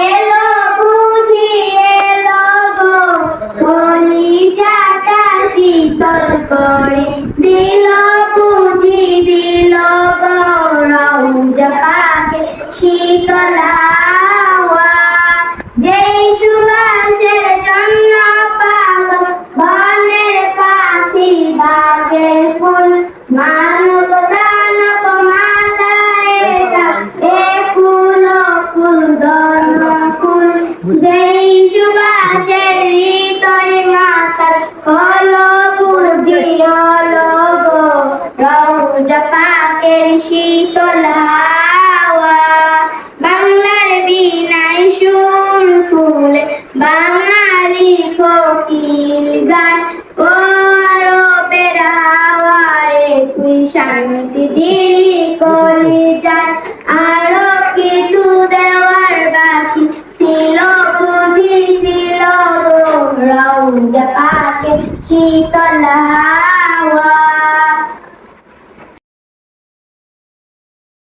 এলো, বুঝি শীতল করে দিল, বুঝি দিল গো। রৌজা পাকের শীতলাওয়া। যেই সুবাসের জন্য পাগল, বনের ফুল মানব যেই সুবাসের হৃদয় মাতার হলো বুঝি হলো গো বাংলার বিনায় সুর তুলে বাঙালি কোকিল গান ও আরবের হাওয়ারে তুই শান্তি দিলি akin. Dito lahat.